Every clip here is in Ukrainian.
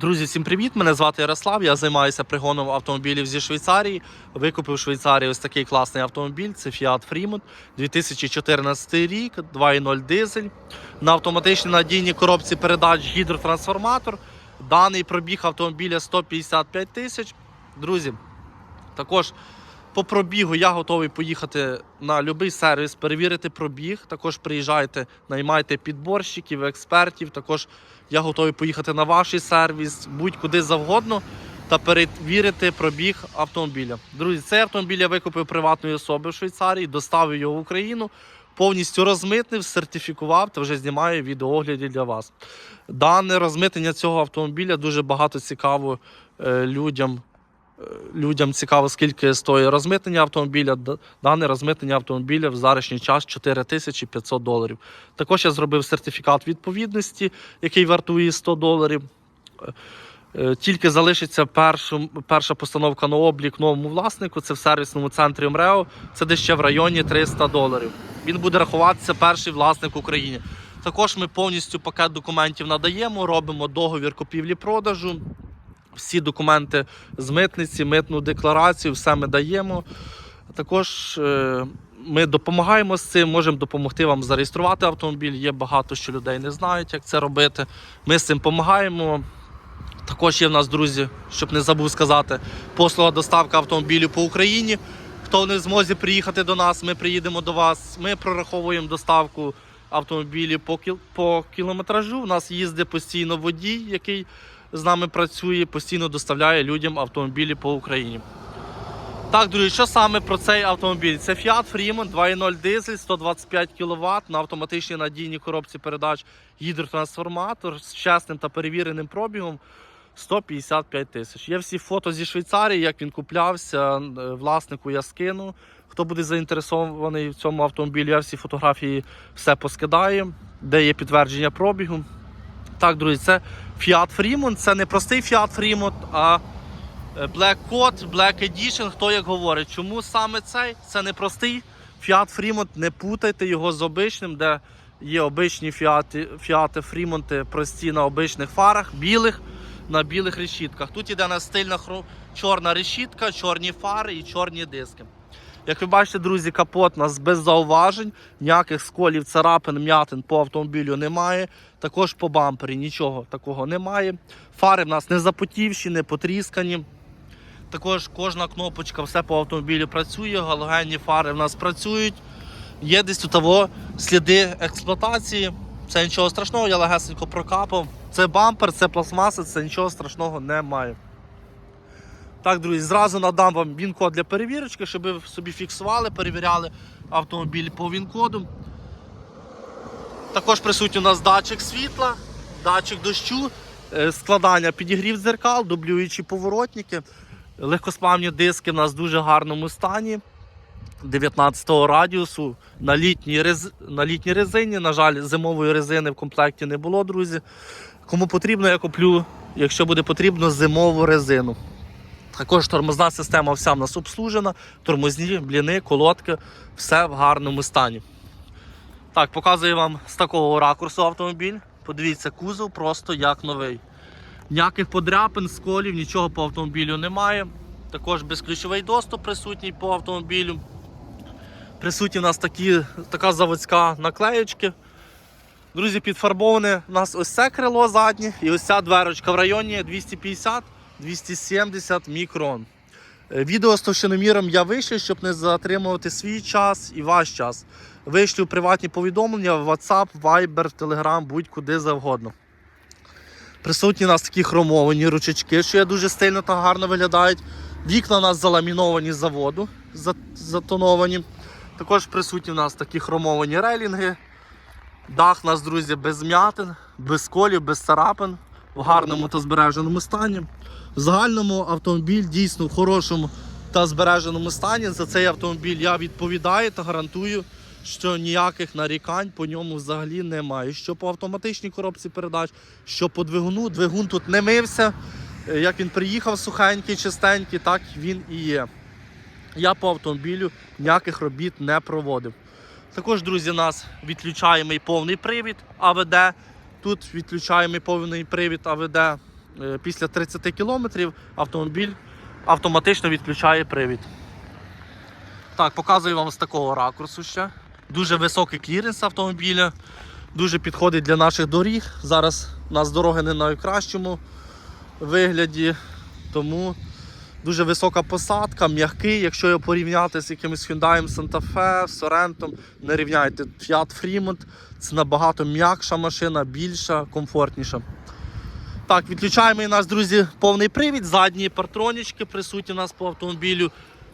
Друзі, всім привіт! Мене звати Ярослав. Я займаюся пригоном автомобілів зі Швейцарії. Викупив в Швейцарії ось такий класний автомобіль. Це Fiat Fremont 2014 рік, 2.0 дизель. На автоматичній надійній коробці передач гідротрансформатор. Даний пробіг автомобіля 155 тисяч. Друзі, також по пробігу я готовий поїхати на будь-який сервіс, перевірити пробіг. Також приїжджайте, наймайте підборщиків, експертів. Також я готовий поїхати на ваш сервіс, будь-куди завгодно та перевірити пробіг автомобіля. Друзі, цей автомобіль я викупив приватної особи в Швейцарії, доставив його в Україну, повністю розмитнив, сертифікував та вже знімаю відеоогляді для вас. Дане розмитнення цього автомобіля дуже багато цікаво е, людям. Людям цікаво, скільки стоїть розмитнення автомобіля. Дане розмитнення автомобіля в зарішній час 4500 доларів. Також я зробив сертифікат відповідності, який вартує 100 доларів. Е, е, Тільки залишиться першу, перша постановка на облік новому власнику. Це в сервісному центрі МРЕО. Це десь ще в районі 300 доларів. Він буде рахуватися перший власник в Україні. Також ми повністю пакет документів надаємо, робимо договір купівлі-продажу. Всі документи з митниці, митну декларацію, все ми даємо. Також е, ми допомагаємо з цим, можемо допомогти вам зареєструвати автомобіль. Є багато що людей не знають, як це робити. Ми з цим допомагаємо. Також є в нас, друзі, щоб не забув сказати, послуга доставка автомобілів по Україні. Хто не в змозі приїхати до нас, ми приїдемо до вас. Ми прораховуємо доставку автомобілів по кілометражу. У нас їздить постійно водій, який з нами працює, постійно доставляє людям автомобілі по Україні. Так, друзі, що саме про цей автомобіль? Це Fiat Fremont 2.0 дизель, 125 кВт на автоматичній надійній коробці передач гідротрансформатор з чесним та перевіреним пробігом 155 тисяч. Є всі фото зі Швейцарії, як він куплявся. е, Власнику я скину. Хто буде заінтересований в цьому автомобілі, я всі фотографії все поскидаю, де є підтвердження пробігу. Так, друзі, це Fiat Fremont. Це не простий Fiat Fremont, а е, Black Code, Black Edition, хто як говорить. Чому саме цей? Це не простий Fiat Fremont, не путайте його з обичним, де є обичні Fiat, Fiat Fremont прості на обичних фарах, білих, на білих решітках. Тут іде на стильна хро- чорна решітка, чорні фари і чорні диски. Як ви бачите, друзі, капот у нас без зауважень, ніяких сколів, царапин, м'ятин по автомобілю немає. Також по бампері нічого такого немає. Фари в нас не запотівші, не потріскані. Також кожна кнопочка, все по автомобілю працює, галогенні фари в нас працюють. Є десь тут того сліди експлуатації. Це нічого страшного, я легесенько прокапав. Це бампер, це пластмаса, це нічого страшного немає. Так, друзі, зразу надам вам він-код для перевірочки, щоб ви собі фіксували, перевіряли автомобіль по він-коду. Також присутній у нас датчик світла, датчик дощу, е, складання підігрів дзеркал, дублюючі поворотники. Легкосплавні диски в нас в дуже гарному стані. 19 радіусу на літній, рез... на літній резині. На жаль, зимової резини в комплекті не було, друзі. Кому потрібно, я куплю, якщо буде потрібно, зимову резину. Також тормозна система вся в нас обслужена, тормозні, бліни, колодки, все в гарному стані. Так, показую вам з такого ракурсу автомобіль. Подивіться, кузов просто як новий. Ніяких подряпин, сколів, нічого по автомобілю немає. Також безключовий доступ присутній по автомобілю. Присутні у нас такі, така заводська наклеєчки. Друзі, підфарбоване у нас ось це крило заднє і ось ця дверочка в районі 250-270 мікрон. Е, Відео з товщиноміром я вишлю, щоб не затримувати свій час і ваш час. Вишлю приватні повідомлення в WhatsApp, Viber, Telegram, будь-куди завгодно. Присутні у нас такі хромовані ручечки, що є дуже стильно та гарно виглядають. Вікна у нас заламіновані з заводу, затоновані. Також присутні у нас такі хромовані рейлінги. Дах у нас, друзі, без м'ятин, без колів, без царапин, в гарному та збереженому стані. В загальному автомобіль дійсно в хорошому та збереженому стані. За цей автомобіль я відповідаю та гарантую, що ніяких нарікань по ньому взагалі немає. Що по автоматичній коробці передач, що по двигуну. Двигун тут не мився. Е, Як він приїхав сухенький, чистенький, так він і є. Я по автомобілю ніяких робіт не проводив. Також, друзі, нас відключаємий повний привід АВД. Тут відключаємий повний привід АВД. Е, після 30 км автомобіль автоматично відключає привід. Так, показую вам з такого ракурсу ще. Дуже високий кліренс автомобіля, дуже підходить для наших доріг. Зараз у нас дороги не на найкращому вигляді, тому дуже висока посадка, м'який. Якщо його порівняти з якимось Hyundai Santa Fe, Sorento, не рівняйте Fiat Fremont. Це набагато м'якша машина, більша, комфортніша. Так, відключаємо і нас, друзі, повний привід, задні партронічки присутні у нас по автомобілю.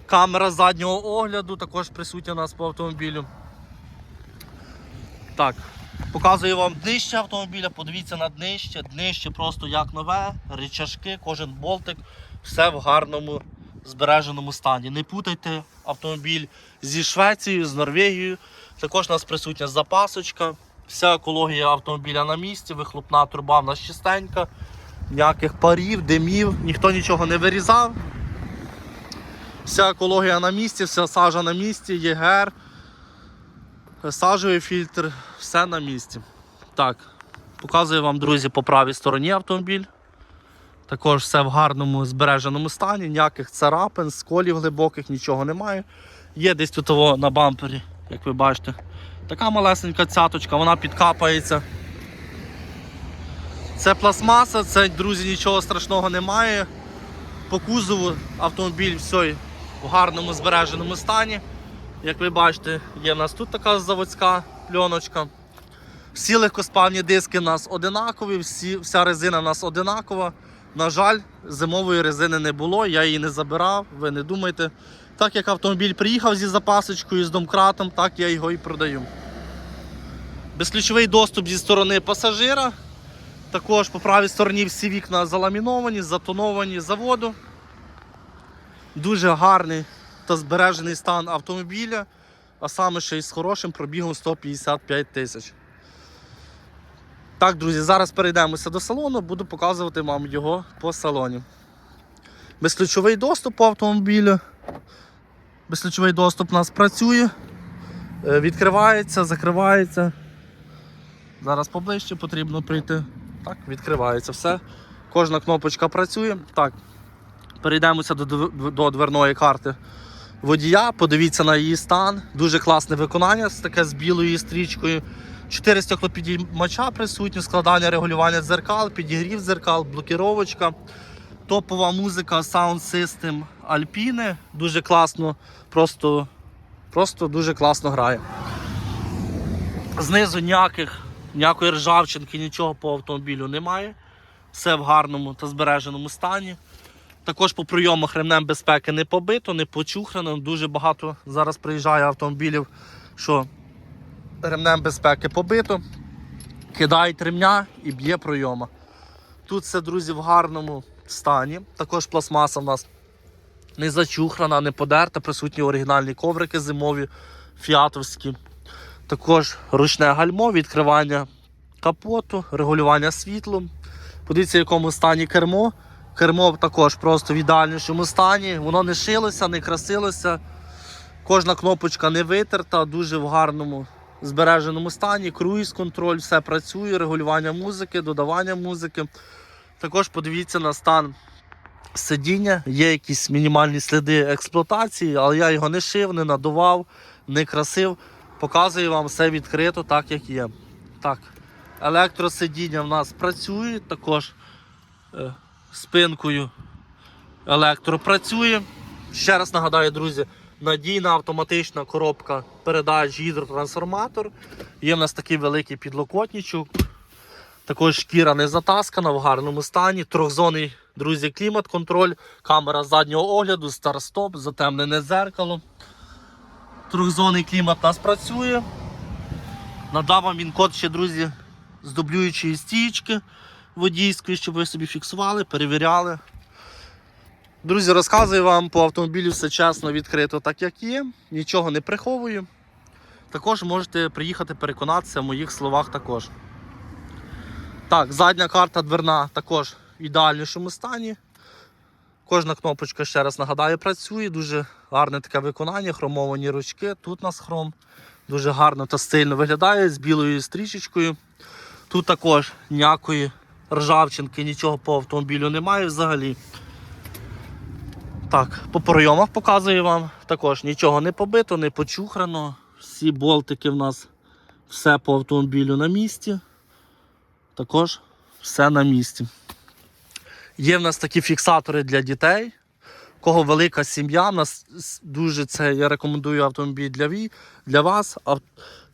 Камера заднього огляду також присутня у нас по автомобілю. Так, показую вам днище автомобіля, подивіться на днище. Днище просто як нове, рычажки, кожен болтик, все в гарному збереженому стані. Не путайте автомобіль зі Швецією, з Норвегією. Також у нас присутня запасочка. Вся екологія автомобіля на місці, вихлопна труба в нас чистенька, ніяких парів, димів, ніхто нічого не вирізав. Вся екологія на місці, вся сажа на місці, ЄГР, сажовий фільтр, все на місці. Так, показую вам, друзі, по правій стороні автомобіль. Також все в гарному збереженому стані, ніяких царапин, сколів глибоких, нічого немає. Є десь тут на бампері, як ви бачите. Така малесенька цяточка, вона підкапається. Це пластмаса, це, друзі, нічого страшного немає. По кузову автомобіль все в гарному збереженому стані. Як ви бачите, є в нас тут така заводська пленочка. Всі легкоспальні диски у нас одинакові, всі, вся резина у нас одинакова. На жаль, зимової резини не було, я її не забирав, ви не думайте. Так як автомобіль приїхав зі запасочкою, з домкратом, так я його і продаю. Безключовий доступ зі сторони пасажира. Також по правій стороні всі вікна заламіновані, затоновані заводу. Дуже гарний та збережений стан автомобіля, а саме ще й з хорошим пробігом 155 тисяч. Так, друзі, зараз перейдемося до салону, буду показувати вам його по салоні. Безключовий доступ по автомобілю. Безключовий доступ у нас працює, е, відкривається, закривається. Зараз поближче потрібно прийти. Так, відкривається все. Кожна кнопочка працює. Так, перейдемося до, до дверної карти водія. Подивіться на її стан. Дуже класне виконання, таке з білою стрічкою. Чотири стеклопідіймача присутні, складання регулювання дзеркал, підігрів дзеркал, блокіровочка. Топова музика Sound System Alpine. Дуже класно, просто, просто дуже класно грає. Знизу ніяких, ніякої ржавчинки, нічого по автомобілю немає. Все в гарному та збереженому стані. Також по прийомах ремнем безпеки не побито, не почухрано. Дуже багато зараз приїжджає автомобілів, що ремнем безпеки побито. Кидають ремня і б'є прийома. Тут все, друзі, в гарному стані. Також пластмаса в нас не зачухрана, не подерта, присутні оригінальні коврики зимові, фіатовські. Також ручне гальмо, відкривання капоту, регулювання світлом. Подивіться, в якому стані кермо. Кермо також просто в ідеальнішому стані. Воно не шилося, не красилося. Кожна кнопочка не витерта, дуже в гарному збереженому стані. Круїз контроль, все працює, регулювання музики, додавання музики. Також подивіться на стан сидіння. Є якісь мінімальні сліди експлуатації, але я його не шив, не надував, не красив. Показую вам все відкрито, так як є. Так, електросидіння в нас працює, також е, спинкою електро працює. Ще раз нагадаю, друзі, надійна автоматична коробка передач гідротрансформатор. Є в нас такий великий підлокотничок. Також шкіра не затаскана в гарному стані. Трьохзонний, друзі, клімат-контроль, камера заднього огляду, старт-стоп, затемнене зеркало. Трьохзонний клімат у нас працює. Надав вам він код ще, друзі, з дублюючої стічки водійської, щоб ви собі фіксували, перевіряли. Друзі, розказую вам по автомобілю все чесно, відкрито, так як є. Нічого не приховую. Також можете приїхати переконатися в моїх словах також. Так, задня карта дверна також в ідеальнішому стані. Кожна кнопочка, ще раз нагадаю, працює. Дуже гарне таке виконання, хромовані ручки. Тут у нас хром. Дуже гарно та стильно виглядає з білою стрічечкою. Тут також ніякої ржавчинки, нічого по автомобілю немає взагалі. Так, по пройомах показую вам. Також нічого не побито, не почухрано. Всі болтики в нас все по автомобілю на місці. Також все на місці. Є в нас такі фіксатори для дітей. Кого велика сім'я, нас дуже це я рекомендую автомобіль для, ві, для вас. А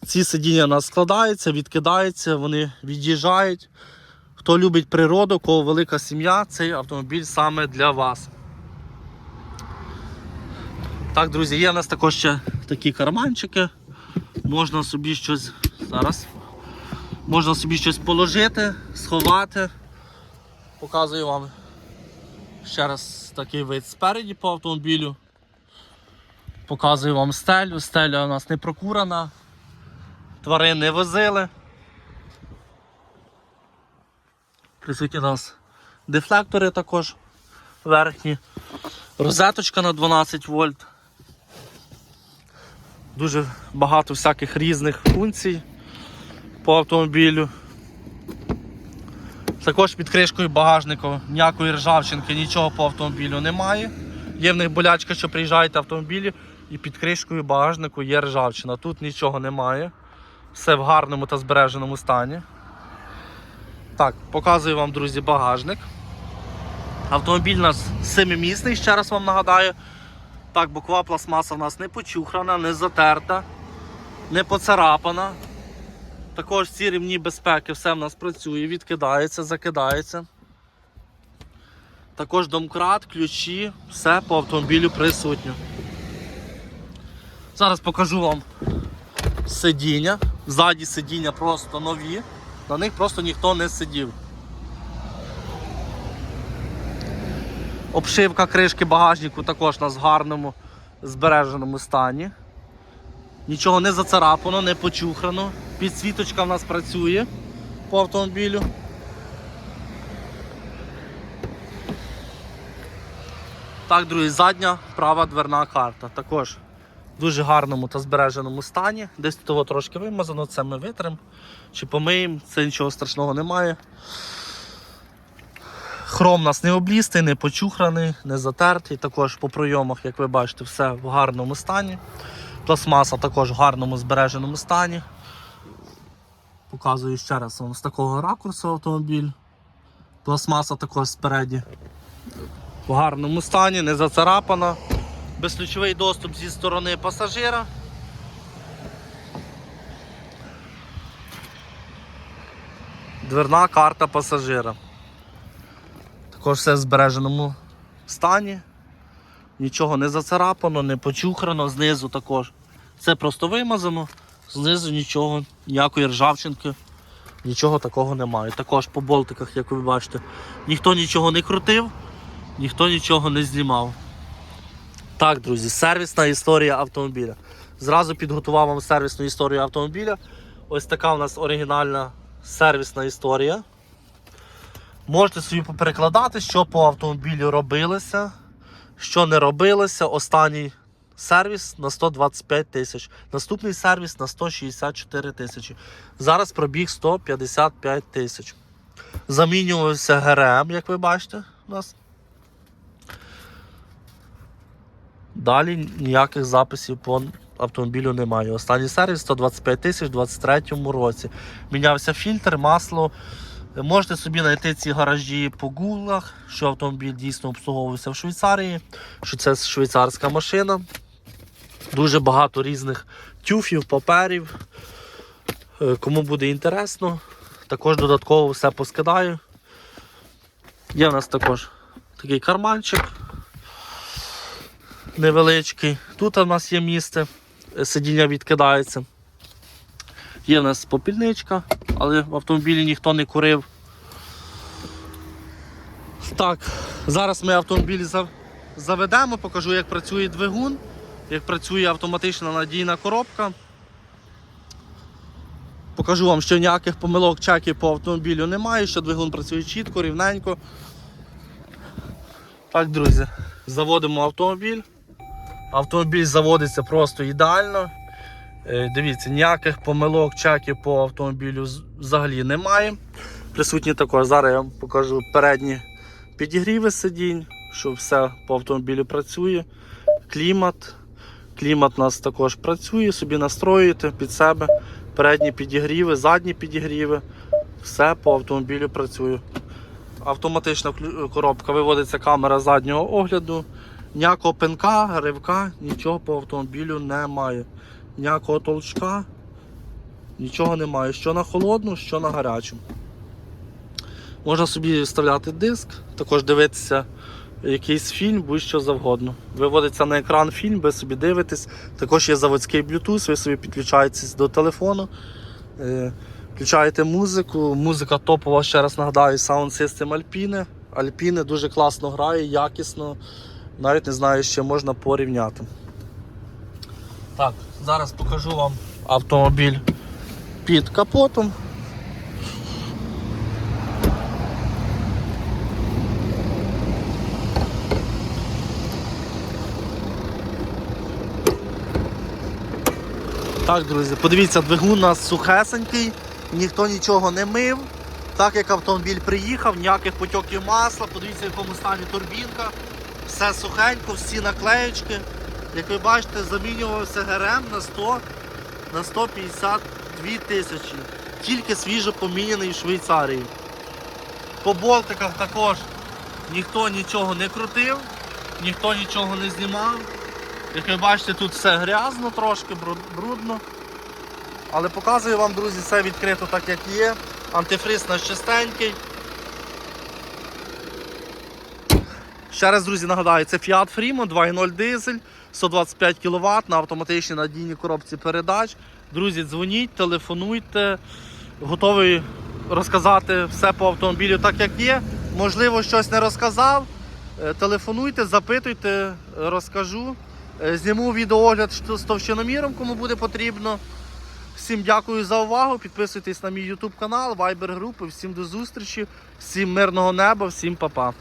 ці сидіння нас складаються, відкидаються, вони від'їжджають. Хто любить природу, кого велика сім'я, цей автомобіль саме для вас. Так, друзі, є в нас також ще такі карманчики. Можна собі щось зараз. Можна собі щось положити, сховати. Показую вам ще раз такий вид спереді по автомобілю. Показую вам стелю. Стеля у нас не прокурана. Тварин не возили. Присутні у нас дефлектори також верхні. Розеточка на 12 вольт. Дуже багато всяких різних функцій по автомобілю. Також під кришкою багажнику ніякої ржавчинки, нічого по автомобілю немає. Є в них болячка, що приїжджають автомобілі, і під кришкою багажнику є ржавчина. Тут нічого немає. Все в гарному та збереженому стані. Так, показую вам, друзі, багажник. Автомобіль у нас семимісний, ще раз вам нагадаю. Так, бокова пластмаса в нас не почухрана, не затерта, не поцарапана. Також ці рівні безпеки все в нас працює, відкидається, закидається. Також домкрат, ключі, все по автомобілю присутньо. Зараз покажу вам сидіння. Ззаді сидіння просто нові, на них просто ніхто не сидів. Обшивка кришки багажнику також у нас в гарному збереженому стані. Нічого не зацарапано, не почухрано. Підсвіточка в нас працює по автомобілю. Так, друзі, задня права дверна карта. Також в дуже гарному та збереженому стані. Десь того трошки вимазано, це ми витримо чи помиємо, це нічого страшного немає. Хром у нас не облістий, не почухраний, не затертий. Також по пройомах, як ви бачите, все в гарному стані. Пластмаса також в гарному збереженому стані. Показую ще раз з такого ракурсу автомобіль. Пластмаса також спереді. В гарному стані, не зацарапана. Безключовий доступ зі сторони пасажира. Дверна карта пасажира. Також все в збереженому стані. Нічого не зацарапано, не почухрано, знизу також. Це просто вимазано, знизу нічого, ніякої ржавчинки, нічого такого немає. Також по болтиках, як ви бачите, ніхто нічого не крутив, ніхто нічого не знімав. Так, друзі, сервісна історія автомобіля. Зразу підготував вам сервісну історію автомобіля. Ось така у нас оригінальна сервісна історія. Можете собі поперекладати, що по автомобілю робилося, що не робилося. Останній сервіс на 125 тисяч. Наступний сервіс на 164 тисячі. Зараз пробіг 155 тисяч. Замінювався ГРМ, як ви бачите, у нас. Далі ніяких записів по автомобілю немає. Останній сервіс 125 тисяч у 2023 році. Мінявся фільтр, масло. Можете собі знайти ці гаражі по гуглах, що автомобіль дійсно обслуговувався в Швейцарії, що це швейцарська машина. Дуже багато різних тюфів, паперів. Е, Кому буде інтересно, також додатково все поскидаю. Є в нас також такий карманчик невеличкий. Тут у нас є місце, е, сидіння відкидається. Є в нас попільничка, але в автомобілі ніхто не курив. Так, зараз ми автомобіль заведемо, покажу, як працює двигун, як працює автоматична надійна коробка. Покажу вам, що ніяких помилок чеків по автомобілю немає, що двигун працює чітко, рівненько. Так, друзі, заводимо автомобіль. Автомобіль заводиться просто ідеально. Е, Дивіться, ніяких помилок, чеків по автомобілю взагалі немає. Присутні також. Зараз я вам покажу передні підігріви сидінь, що все по автомобілю працює. Клімат. Клімат у нас також працює, собі настроюєте під себе. Передні підігріви, задні підігріви. Все по автомобілю працює. Автоматична коробка виводиться камера заднього огляду. Ніякого пинка, ривка, нічого по автомобілю немає. Ніякого толчка, нічого немає. Що на холодну, що на гарячу. Можна собі вставляти диск, також дивитися якийсь фільм, будь-що завгодно. Виводиться на екран фільм, ви собі дивитесь. Також є заводський Bluetooth, ви собі підключаєтесь до телефону, е, включаєте музику. Музика топова, ще раз нагадаю, Sound System Alpine. Alpine дуже класно грає, якісно. Навіть не знаю, ще можна порівняти. Так, зараз покажу вам автомобіль під капотом. Так, друзі, подивіться, двигун у нас сухесенький, ніхто нічого не мив. Так як автомобіль приїхав, ніяких потьоків масла, подивіться, в якому стані турбінка. Все сухенько, всі наклеєчки. Як ви бачите, замінювався ГРМ на 100 на 152 тисячі. Тільки свіжо поміняний в Швейцарії. По болтиках також ніхто нічого не крутив, ніхто нічого не знімав. Як ви бачите, тут все грязно трошки, брудно. Але показую вам, друзі, все відкрито так, як є. Антифриз у нас чистенький. Ще раз, друзі, нагадаю, це Fiat Freemo 2.0 дизель, 125 кВт на автоматичній надійній коробці передач. Друзі, дзвоніть, телефонуйте. Готовий розказати все по автомобілю так, як є. Можливо, щось не розказав. Е, Телефонуйте, запитуйте, розкажу. Е, Зніму відеоогляд з з товщиноміром, кому буде потрібно. Всім дякую за увагу. Підписуйтесь на мій YouTube канал, Viber групи. Всім до зустрічі, всім мирного неба, всім па-па.